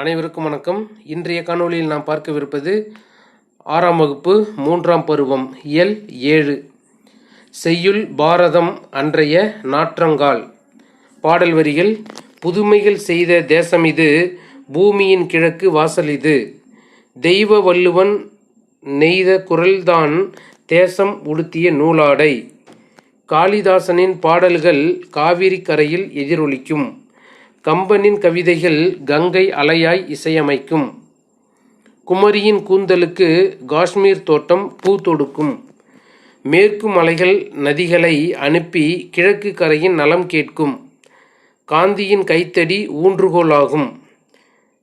அனைவருக்கும் வணக்கம். இன்றைய காணொளியில் நாம் பார்க்கவிருப்பது ஆறாம் வகுப்பு மூன்றாம் பருவம் இயல் ஏழு. செய்யுள் பாரதம் அன்றைய நாற்றங்கால். பாடல் வரிகள் புதுமைகள் செய்த தேசம் இது பூமியின் கிழக்கு வாசல் இது. தெய்வ வள்ளுவன் நெய்த குரல்தான் தேசம் உடுத்திய நூலாடை. காளிதாசனின் பாடல்கள் காவிரி கரையில் எதிரொலிக்கும். கம்பனின் கவிதைகள் கங்கை அலையாய் இசையமைக்கும். குமரியின் கூந்தலுக்கு காஷ்மீர் தோட்டம் பூ தொடுக்கும். மேற்கு மலைகள் நதிகளை அனுப்பி கிழக்கு கரையின் நலம் கேட்கும். காந்தியின் கைத்தடி ஊன்றுகோலாகும்.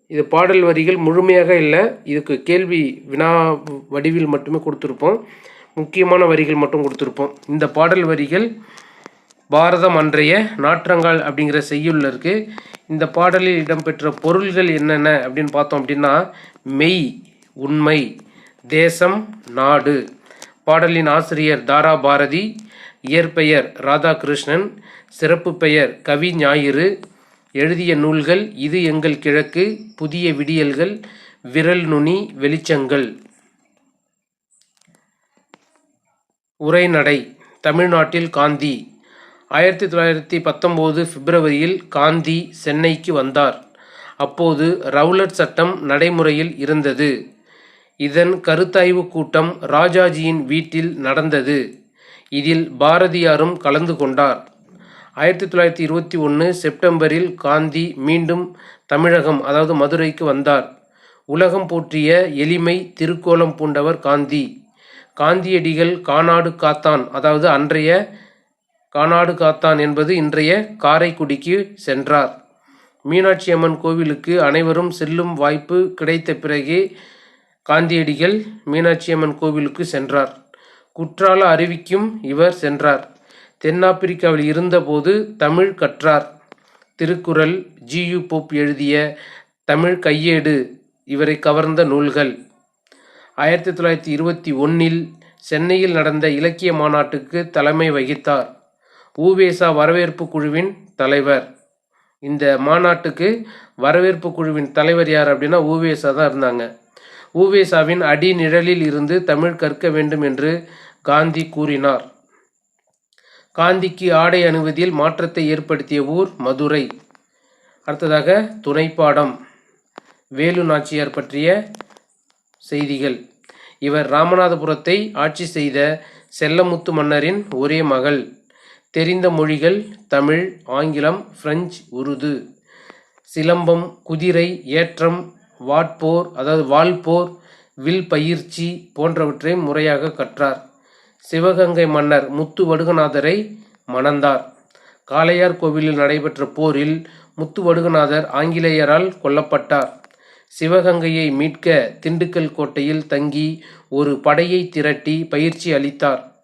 இது பாடல் வரிகள் முழுமையாக இல்லை. இதுக்கு கேள்வி வினா வடிவில் மட்டுமே கொடுத்துருப்போம். முக்கியமான வரிகள் மட்டும் கொடுத்துருப்போம். இந்த பாடல் வரிகள் பாரதம் அன்றைய நாற்றங்கால் அப்படிங்கிற செய்யுள்ள இருக்குது இந்த பாடலில் இடம்பெற்ற பொருள்கள் என்னென்ன அப்படின்னு பார்த்தோம் அப்படின்னா மெய் உண்மை தேசம் நாடு. பாடலின் ஆசிரியர் தாரா பாரதி இயற்பெயர் ராதாகிருஷ்ணன் சிறப்பு பெயர் கவி ஞாயிறு. எழுதிய நூல்கள் இது எங்கள் கிழக்கு புதிய விடியல்கள் விரல் நுனி வெளிச்சங்கள். உரைநடை தமிழ்நாட்டில் காந்தி. ஆயிரத்தி தொள்ளாயிரத்தி பத்தொம்போது பிப்ரவரியில் காந்தி சென்னைக்கு வந்தார். அப்போது ரவுலட் சட்டம் நடைமுறையில் இருந்தது. இதன் கருத்தாய்வு கூட்டம் ராஜாஜியின் வீட்டில் நடந்தது. இதில் பாரதியாரும் கலந்து கொண்டார். ஆயிரத்தி தொள்ளாயிரத்தி இருபத்தி ஒன்று செப்டம்பரில் காந்தி மீண்டும் தமிழகம் அதாவது மதுரைக்கு வந்தார். உலகம் போற்றிய எளிமை திருக்கோலம் பூண்டவர் காந்தி. காந்தியடிகள் கானாடு காத்தான் அதாவது அன்றைய கானாடு காத்தான் என்பது இன்றைய காரைக்குடிக்கு சென்றார். மீனாட்சி அம்மன் கோவிலுக்கு அனைவரும் செல்லும் வாய்ப்பு கிடைத்த பிறகே காந்தியடிகள் மீனாட்சி அம்மன் கோவிலுக்கு சென்றார். குற்றால அருவிக்கும் இவர் சென்றார். தென்னாப்பிரிக்காவில் இருந்தபோது தமிழ் கற்றார். திருக்குறள் ஜியு போப் எழுதிய தமிழ் கையேடு இவரை கவர்ந்த நூல்கள். ஆயிரத்தி தொள்ளாயிரத்தி இருபத்தி ஒன்னில் சென்னையில் நடந்த இலக்கிய மாநாட்டுக்கு தலைமை வகித்தார். ஊவேசா வரவேற்பு குழுவின் தலைவர். இந்த மாநாட்டுக்கு வரவேற்பு குழுவின் தலைவர் யார் அப்படின்னா ஊவேசா தான் இருந்தாங்க. ஊவேசாவின் அடி நிழலில் இருந்து தமிழ் கற்க வேண்டும் என்று காந்தி கூறினார். காந்திக்கு ஆடை அணிவதில் மாற்றத்தை ஏற்படுத்திய ஊர் மதுரை. அடுத்ததாக துணைப்பாடம். வேலு நாச்சியார் பற்றிய செய்திகள். இவர் ராமநாதபுரத்தை ஆட்சி செய்த செல்லமுத்து மன்னரின் ஒரே மகள். தெரிந்த மொழிகள் தமிழ் ஆங்கிலம் பிரெஞ்சு உருது. சிலம்பம் குதிரை ஏற்றம் வாட்போர் அதாவது வால்போர் வில் பயிற்சி போன்றவற்றை முறையாக கற்றார். சிவகங்கை மன்னர் முத்து வடுகநாதரை மணந்தார். காளையார் கோவிலில் நடைபெற்ற போரில் முத்து வடுகநாதர் ஆங்கிலேயரால் கொல்லப்பட்டார். சிவகங்கையை மீட்க திண்டுக்கல் கோட்டையில் தங்கி ஒரு படையை திரட்டி பயிற்சி அளித்தார்.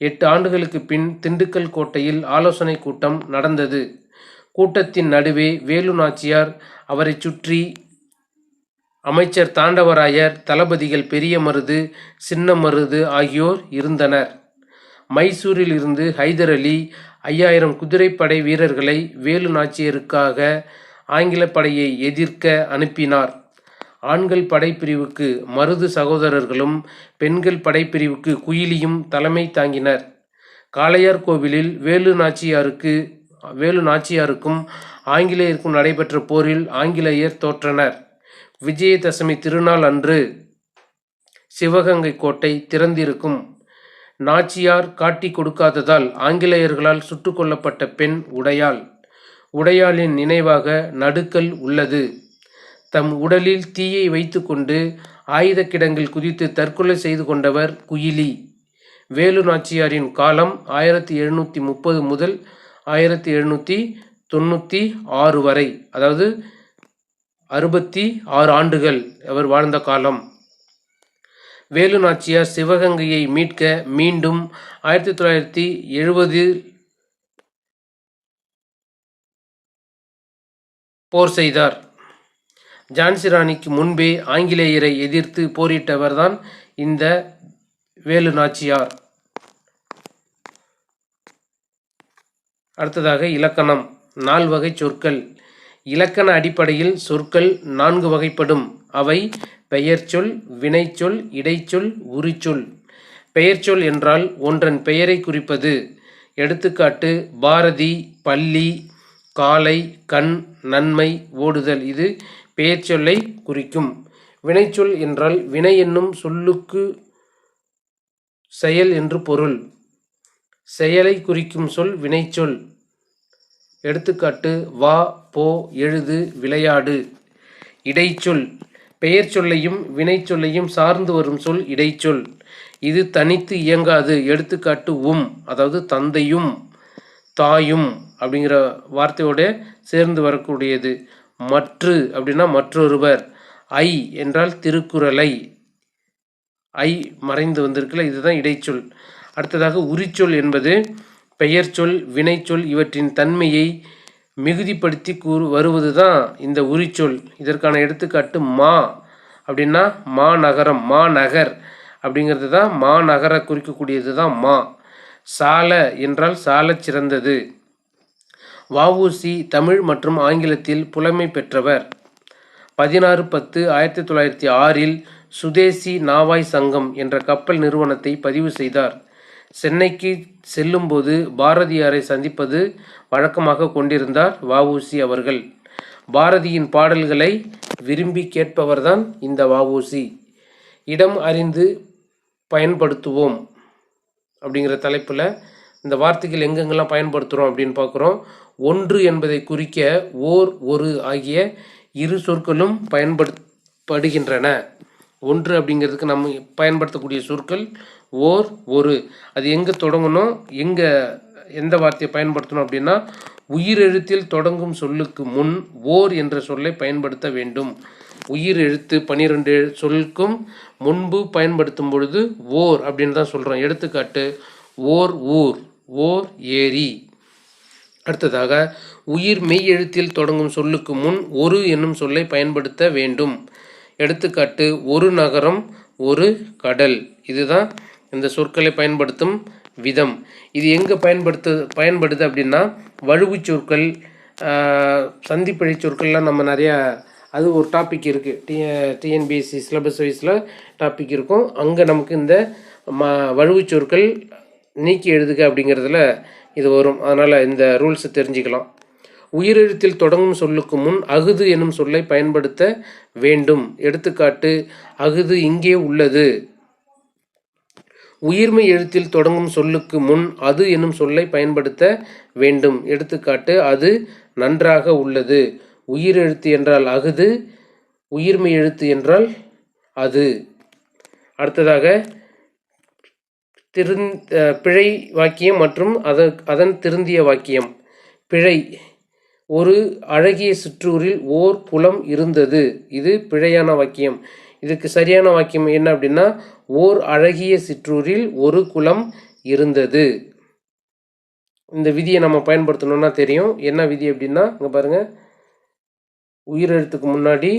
எட்டு ஆண்டுகளுக்கு பின் திண்டுக்கல் கோட்டையில் ஆலோசனை கூட்டம் நடந்தது. கூட்டத்தின் நடுவே வேலு நாச்சியார் அவரை சுற்றி அமைச்சர் தாண்டவராயர் தளபதிகள் பெரிய மருது சின்ன மருது ஆகியோர் இருந்தனர். மைசூரில் இருந்து ஹைதர் அலி ஐயாயிரம் குதிரைப்படை வீரர்களை வேலு நாச்சியருக்காக ஆங்கில படையை எதிர்க்க அனுப்பினார். ஆண்கள் படைப்பிரிவுக்கு மருது சகோதரர்களும் பெண்கள் படைப்பிரிவுக்கு குயிலியும் தலைமை தாங்கினர். காளையார் கோவிலில் வேலு நாச்சியாருக்கு வேலு நாச்சியாருக்கும் ஆங்கிலேயருக்கும் நடைபெற்ற போரில் ஆங்கிலேயர் தோற்றனர். விஜயதசமி திருநாள் அன்று சிவகங்கை கோட்டை திறந்திருக்கும். நாச்சியார் காட்டி கொடுக்காததால் ஆங்கிலேயர்களால் சுட்டுக்கொல்லப்பட்ட பெண் உடையாள். உடையாளின் நினைவாக நடுக்கல் உள்ளது. தம் உடலில் தீயை வைத்துக்கொண்டு ஆயுத கிடங்கில் குதித்து தற்கொலை செய்து கொண்டவர் குயிலி. வேலு நாச்சியாரின் காலம் ஆயிரத்தி எழுநூற்றி முப்பது முதல் ஆயிரத்தி எழுநூற்றி தொண்ணூற்றி ஆறு வரை அதாவது அறுபத்தி ஆறு ஆண்டுகள் அவர் வாழ்ந்த காலம். வேலு நாச்சியார் சிவகங்கையை மீட்க மீண்டும் ஆயிரத்தி தொள்ளாயிரத்தி எழுபதில் போர் செய்தார். ஜான்சி ராணிக்கு முன்பே ஆங்கிலேயரை எதிர்த்து போரிட்டவர்தான் இந்த வேலு நாச்சியார் அடுத்ததாக இலக்கணம். நால்வகை சொற்கள். இலக்கண அடிப்படையில் சொற்கள் நான்கு வகைப்படும். அவை பெயர்ச்சொல் வினைச்சொல் இடைச்சொல் உரிச்சொல். பெயர்ச்சொல் என்றால் ஒன்றன் பெயரை குறிப்பது. எடுத்துக்காட்டு பாரதி பள்ளி காலை கண் நன்மை ஓடுதல். இது பெயர்ச்சொல்லை குறிக்கும். வினைச்சொல் என்றால் வினை என்னும் சொல்லுக்கு செயல் என்று பொருள். செயலை குறிக்கும் சொல் வினைச்சொல். எடுத்துக்காட்டு வா போ எழுது விளையாடு. இடைச்சொல். பெயர் சொல்லையும் வினைச்சொல்லையும் சார்ந்து வரும் சொல் இடைச்சொல். இது தனித்து இயங்காது. எடுத்துக்காட்டு உம் அதாவது தந்தையும் தாயும் அப்படிங்கிற வார்த்தையோட சேர்ந்து வரக்கூடியது. மற்று அப்படின்னா மற்றொருவர். ஐ என்றால் திருக்குறளை. ஐ மறைந்து வந்திருக்குல்ல இதுதான் இடைச்சொல். அடுத்ததாக உரிச்சொல் என்பது பெயர்ச்சொல் வினைச்சொல் இவற்றின் தன்மையை மிகுதிப்படுத்தி கூறு வருவது தான் இந்த உரிச்சொல். இதற்கான எடுத்துக்காட்டு மா. அப்படின்னா மாநகரம் மாநகர் அப்படிங்கிறது தான் மாநகர குறிக்கக்கூடியது தான் மா. சால என்றால் சால சிறந்தது. வஉசி தமிழ் மற்றும் ஆங்கிலத்தில் புலமை பெற்றவர். பதினாறு பத்து ஆயிரத்தி தொள்ளாயிரத்தி ஆறில் சுதேசி நாவாய் சங்கம் என்ற கப்பல் நிறுவனத்தை பதிவு செய்தார். சென்னைக்கு செல்லும்போது பாரதியாரை சந்திப்பது வழக்கமாக கொண்டிருந்தார் வஉசி அவர்கள். பாரதியின் பாடல்களை விரும்பி கேட்பவர்தான் இந்த வஉசி. இடம் அறிந்து பயன்படுத்துவோம் அப்படிங்கிற தலைப்பில் இந்த வார்த்தைகள் எங்கெங்கெல்லாம் பயன்படுத்துகிறோம் அப்படின்னு பார்க்குறோம். ஒன்று என்பதை குறிக்க ஓர் ஒரு ஆகிய இரு சொற்களும் பயன்படுத்தப்படுகின்றன. ஒன்று அப்படிங்கிறதுக்கு நம்ம பயன்படுத்தக்கூடிய சொற்கள் ஓர் ஒரு. அது எங்கே தொடங்கணும்? எங்கே எந்த வார்த்தையை பயன்படுத்தணும் அப்படின்னா உயிரெழுத்தில் தொடங்கும் சொல்லுக்கு முன் ஓர் என்ற சொல்லை பயன்படுத்த வேண்டும். உயிர் எழுத்து பனிரெண்டு சொல்லுக்கும் முன்பு பயன்படுத்தும் பொழுது ஓர் அப்படின்னு தான் சொல்கிறோம் எடுத்துக்காட்டு ஓர் ஊர். ஓர் ஏரி. அடுத்ததாக உயிர் மெய் எழுத்தில் தொடங்கும் சொல்லுக்கு முன் ஒரு என்னும் சொல்லை பயன்படுத்த வேண்டும். எடுத்துக்காட்டு ஒரு நகரம் ஒரு கடல். இதுதான் இந்த சொற்களை பயன்படுத்தும் விதம். இது எங்கே பயன்படுத்து பயன்படுது அப்படின்னா வழுவுச் சொற்கள் சந்திப்பிழை சொற்கள்லாம் நம்ம நிறையா அது ஒரு டாபிக் இருக்குது டிஎ டிஎன்பிஎஸ்சி சிலபஸ் வைஸில் டாபிக் இருக்கும். அங்கே நமக்கு இந்த ம வழுவுச் சொற்கள் நீக்கி எழுதுக அப்படிங்கிறதுல இது வரும். அதனால் இந்த ரூல்ஸை தெரிஞ்சுக்கலாம். உயிரெழுத்தில் தொடங்கும் சொல்லுக்கு முன் அகுது எனும் சொல்லை பயன்படுத்த வேண்டும். எடுத்துக்காட்டு அகுது இங்கே உள்ளது. உயிர்மை எழுத்தில் தொடங்கும் சொல்லுக்கு முன் அது எனும் சொல்லை பயன்படுத்த வேண்டும். எடுத்துக்காட்டு அது நன்றாக உள்ளது. உயிரெழுத்து என்றால் அகுது உயிர்மை எழுத்து என்றால் அது. அடுத்ததாக திருந் பிழை வாக்கியம் மற்றும் அத அதன் திருந்திய வாக்கியம். பிழை. ஒரு அழகிய சிற்றூரில் ஓர் குளம் இருந்தது. இது பிழையான வாக்கியம். இதுக்கு சரியான வாக்கியம் என்ன அப்படின்னா ஓர் அழகிய சிற்றூரில் ஒரு குளம் இருந்தது. இந்த விதியை நம்ம பயன்படுத்தணும்னா தெரியும். என்ன விதி அப்படின்னா இங்கே பாருங்க. உயிரெழுத்துக்கு முன்னாடி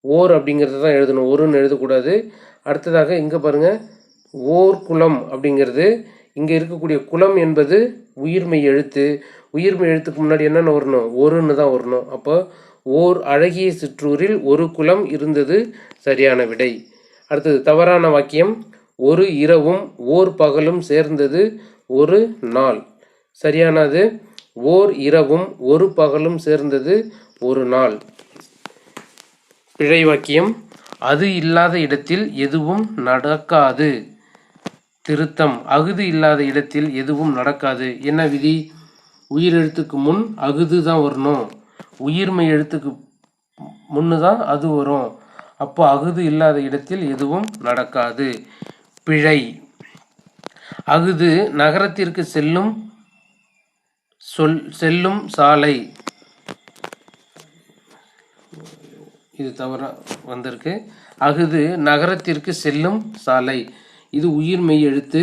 ஓர் அப்படிங்கிறது தான் எழுதணும். ஒருன்னு எழுதக்கூடாது. அடுத்ததாக இங்கே பாருங்க. ஓர் குலம் அப்படிங்கிறது இங்கே இருக்கக்கூடிய குலம் என்பது உயிர்மை எழுத்து. உயிர்மை எழுத்துக்கு முன்னாடி என்னென்ன வரணும்? ஒருன்னு தான் வரணும். அப்போ ஓர் அழகிய சிற்றூரில் ஒரு குலம் இருந்தது சரியான விடை. அடுத்தது தவறான வாக்கியம் ஒரு இரவும் ஓர் பகலும் சேர்ந்தது ஒரு நாள். சரியானது ஓர் இரவும் ஒரு பகலும் சேர்ந்தது ஒரு நாள். பிழை வாக்கியம் அது இல்லாத இடத்தில் எதுவும் நடக்காது. திருத்தம். அகுது இல்லாத இடத்தில் எதுவும் நடக்காது. என்ன விதி? உயிர் எழுத்துக்கு முன் அகுது தான் வரணும். உயிர்மை எழுத்துக்கு முன்னு தான் அது வரும். அப்போ அகுது இல்லாத இடத்தில் எதுவும் நடக்காது. பிழை. அகுது நகரத்திற்கு செல்லும் சொல் செல்லும் சாலை. இது தவற வந்திருக்கு. அகுது நகரத்திற்கு செல்லும் சாலை. இது உயிர் மெய் எழுத்து.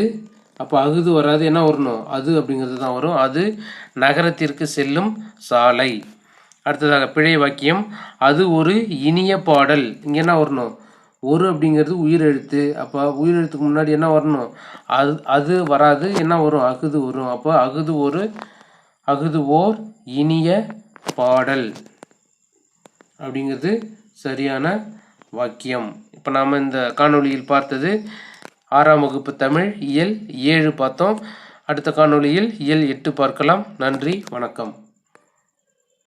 அப்போ அகுது வராது என்ன வரணும்? அது அப்படிங்கிறது தான் வரும். அது நகரத்திற்கு செல்லும் சாலை. அடுத்ததாக பிழை வாக்கியம். அது ஒரு இனிய பாடல். இங்கே என்ன வரணும்? ஒரு அப்படிங்கிறது உயிர் எழுத்து. அப்போ உயிர் எழுத்துக்கு முன்னாடி என்ன வரணும்? அது அது வராது. என்ன வரும்? அகுது வரும். அப்போ அகுது ஒரு அகுது ஓர் இனிய பாடல். அப்படிங்கிறது சரியான வாக்கியம். இப்போ நாம் இந்த காணொளியில் பார்த்தது ஆறாம் வகுப்பு தமிழ் இயல் ஏழு பார்த்தோம். அடுத்த காணொளியில் இயல் எட்டு பார்க்கலாம். நன்றி வணக்கம்.